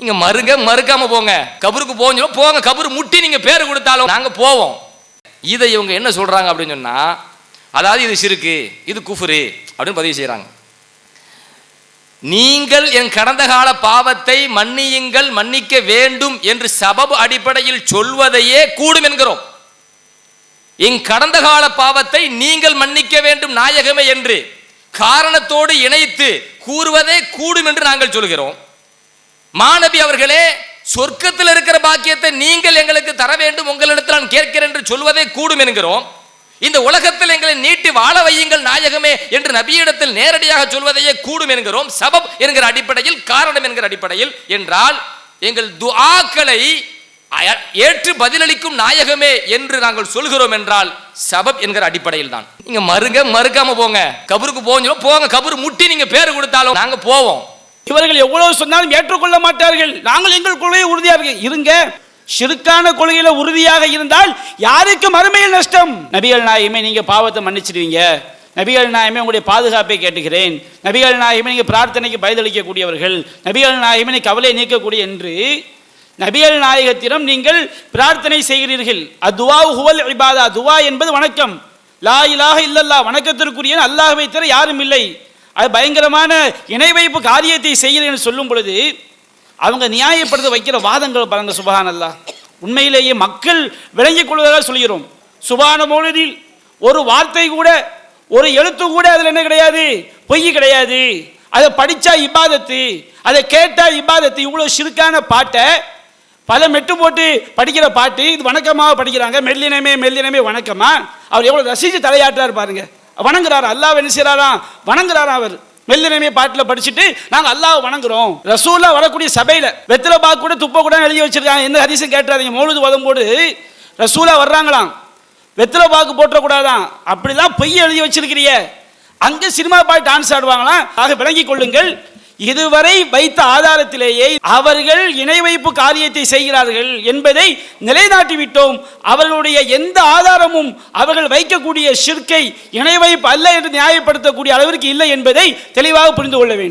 நீங்க மறுங்க மறுக்காம போங்க. கபருக்கு போங்க போங்க கபரு முட்டி நீங்க பேர் கொடுத்தாலும் நாங்க போவோம். இதை இவங்க என்ன சொல்றாங்க அப்படின்னு சொன்னா அதாவது இது சிறுக்கு இது குஃபுரு அப்படின்னு பதிவு செய்கிறாங்க நீங்கள் என் கடந்த கால பாவத்தை மன்னியுங்கள் மன்னிக்க வேண்டும் என்று சபபு அடிப்படையில் சொல்வதையே கூடும் என்கிறோம். என் கடந்த கால பாவத்தை நீங்கள் மன்னிக்க வேண்டும் நாயகமே என்று காரணத்தோடு இணைத்து கூறுவதே கூடும் என்று நாங்கள் சொல்கிறோம். மாணவி அவர்களே சொர்க்கத்தில் இருக்கிற பாக்கியத்தை நீங்கள் எங்களுக்கு தர வேண்டும் உங்களிடத்தில் நான் கேட்கிறேன் என்று சொல்வதே கூடும் என்கிறோம். இந்த உலகத்தில் எங்களை நீட்டி வாழ வையுங்கள் நாயகமே என்று நபியிடத்தில் நேரடியாக சொல்வதையே கூடும் என்கிறோம். சபப் என்கிற அடிப்படையில் காரணம் என்கிற அடிப்படையில் என்றால் எங்கள் துஆக்களை ஏற்று பதிலளிக்கும் நாயகமே என்று நாங்கள் சொல்கிறோம் என்றால் சபப் என்கிற அடிப்படையில் தான். நீங்க மறுங்க மறுக்காம போங்க. கபருக்கு போங்க போங்க கபரு முட்டி நீங்க பேர் கொடுத்தாலும் நாங்க போவோம். இவர்கள் எவ்வளவு சொன்னாலும் ஏற்றுக்கொள்ள மாட்டார்கள். நாங்கள் எங்கள் கொள்கையை உறுதியாக இருங்க. சிறுக்கான கொள்கையில உறுதியாக இருந்தால் யாருக்கும் அருமையில் நஷ்டம். நபிகள் நாயமே நீங்க பாவத்தை மன்னிச்சிடுவீங்க. நபிகள் நாயகமே உங்களுடைய பாதுகாப்பை கேட்டுகிறேன் நபிகள் நாயமே நீங்க பிரார்த்தனைக்கு பயதளிக்கக்கூடியவர்கள் நபிகள் நாயமே நீ கவலை நீக்கக்கூடிய என்று நபிகள் நாயகத்திடம் நீங்கள் பிரார்த்தனை செய்கிறீர்கள். அதுவா ஹுவல் இபாதா துவா என்பது வணக்கம். லா இலாக இல்லல்லா வணக்கத்திற்குரிய அல்லாஹை தவிர யாரும் இல்லை. அது பயங்கரமான இணை வைப்பு காரியத்தை செய்கிறேன் சொல்லும் பொழுது அவங்க நியாயப்படுத்த வைக்கிற வாதங்கள் பாருங்க சுபஹான் உண்மையிலேயே மக்கள் விளங்கிக் கொள்வதாக சொல்கிறோம். சுபான மௌலிதில் ஒரு வார்த்தை கூட ஒரு எழுத்து கூட அதில் என்ன கிடையாது? பொய் கிடையாது. அதை படித்தா இபாதத்து அதை கேட்டால் இபாதத்து. இவ்வளோ சிறுக்கான பாட்டை பல மெட்டு போட்டு படிக்கிற பாட்டு இது வணக்கமாக படிக்கிறாங்க. மெல்லினமே மெல்லினமே வணக்கமாக அவர் எவ்வளோ ரசித்து தலையாட்டார் பாருங்கள் வணங்குறாரா? அல்லாஹ் என்ன செய்கிறாராம் வணங்குறாரா அவர். மெல்லினமே பாட்டில் படிச்சுட்டு நாங்கள் அல்லாஹ் வணங்குறோம். ரசூலா வரக்கூடிய சபையில் வெத்தில பாக்கு கூட துப்ப கூட எழுதி வச்சிருக்காங்க. எந்த ஹதீஸும் கேட்டுறாதீங்க. மௌலுது வதம் போடு ரசூலா வர்றாங்களாம். வெத்தில பாக்கு போட்டக்கூடாதான் அப்படிலாம் பொய் எழுதி வச்சிருக்கிறிய அங்கே சினிமா பாய் டான்ஸ் ஆடுவாங்களாம். ஆக விளங்கி கொள்ளுங்கள். இதுவரை வைத்த ஆதாரத்திலேயே அவர்கள் இணை வைப்பு காரியத்தை செய்கிறார்கள் என்பதை நிலைநாட்டிவிட்டோம். அவர்களுடைய எந்த ஆதாரமும் அவர்கள் வைக்கக்கூடிய ஷிர்கை இணை வைப்பு அல்ல என்று நியாயப்படுத்தக்கூடிய அளவிற்கு இல்லை என்பதை தெளிவாக புரிந்து கொள்ள வேண்டும்.